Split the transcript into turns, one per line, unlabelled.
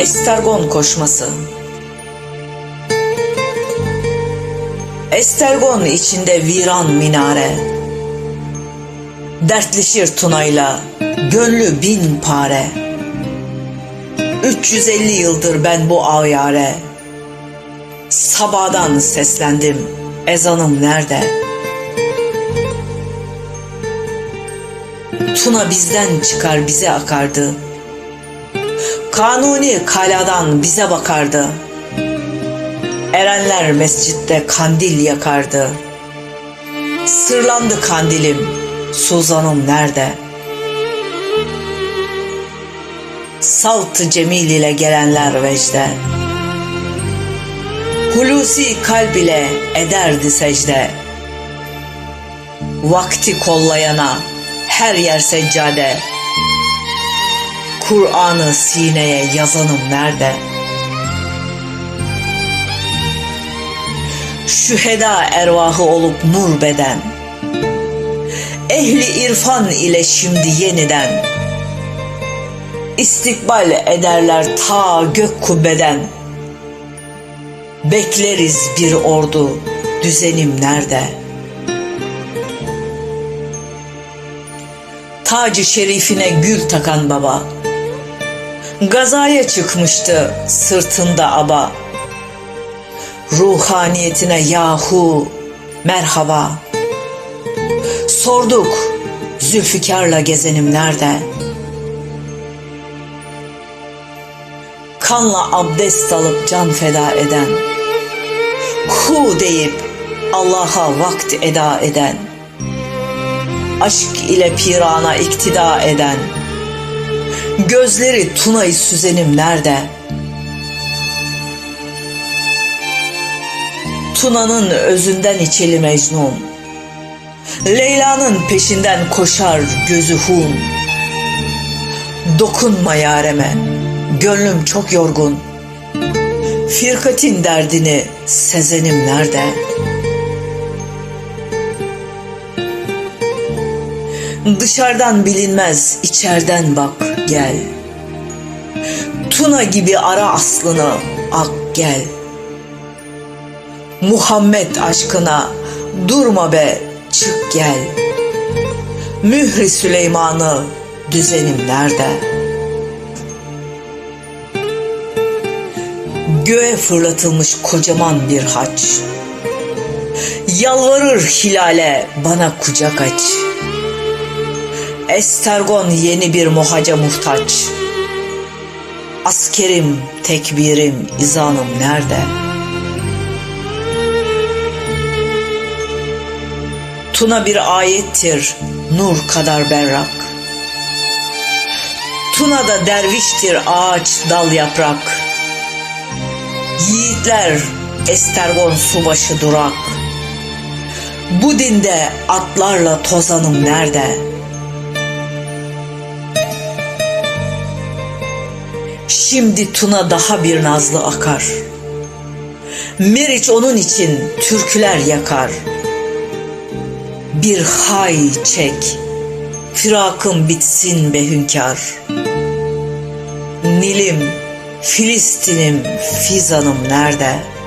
Estergon koşması. Estergon içinde viran minare. Dertleşir Tuna'yla gönlü bin pare. 350 yıldır ben bu avyare. Sabahdan seslendim ezanım nerede? Tuna bizden çıkar bize akardı Kanuni kaladan bize bakardı. Erenler mescitte kandil yakardı. Sırlandı kandilim, Suzan'ım nerede? Salt Cemil ile gelenler vecde. Hulusi kalb ile ederdi secde. Vakti kollayana her yer seccade. Kur'an'ı sineye yazanım nerede? Şüheda ervahı olup nur beden. Ehli irfan ile şimdi yeniden. İstikbal ederler ta gök kubbeden. Bekleriz bir ordu, düzenim nerede? Tacı şerifine gül takan baba. Gazaya çıkmıştı sırtında aba. Ruhaniyetine yahu merhaba. Sorduk Zülfikar'la gezenim nerede? Kanla abdest alıp can feda eden. Hu deyip Allah'a vakt eda eden. Aşk ile pirana iktida eden. Gözleri Tuna'yı süzenim nerede? Tuna'nın özünden içeli Mecnun. Leyla'nın peşinden koşar gözü hun. Dokunma yareme, gönlüm çok yorgun. Firkatin derdini sezenim nerede? Dışarıdan bilinmez, içerden bak gel. Tuna gibi ara aslını ak gel. Muhammed aşkına durma be çık gel. Mühri Süleyman'ı düzenim nerede? Göğe fırlatılmış kocaman bir haç. Yalvarır hilale bana kucak aç. Estergon yeni bir muhaca muhtaç. Askerim, tekbirim, izanım nerede? Tuna bir ayettir, nur kadar berrak. Tuna da derviştir ağaç, dal yaprak. Yiğitler, Estergon subaşı durak. Bu dinde atlarla tozanım nerede?'' Şimdi Tuna daha bir nazlı akar. Meriç onun için türküler yakar. Bir hay çek, firakım bitsin be hünkâr. Nilim, Filistin'im, Fizan'ım nerede?''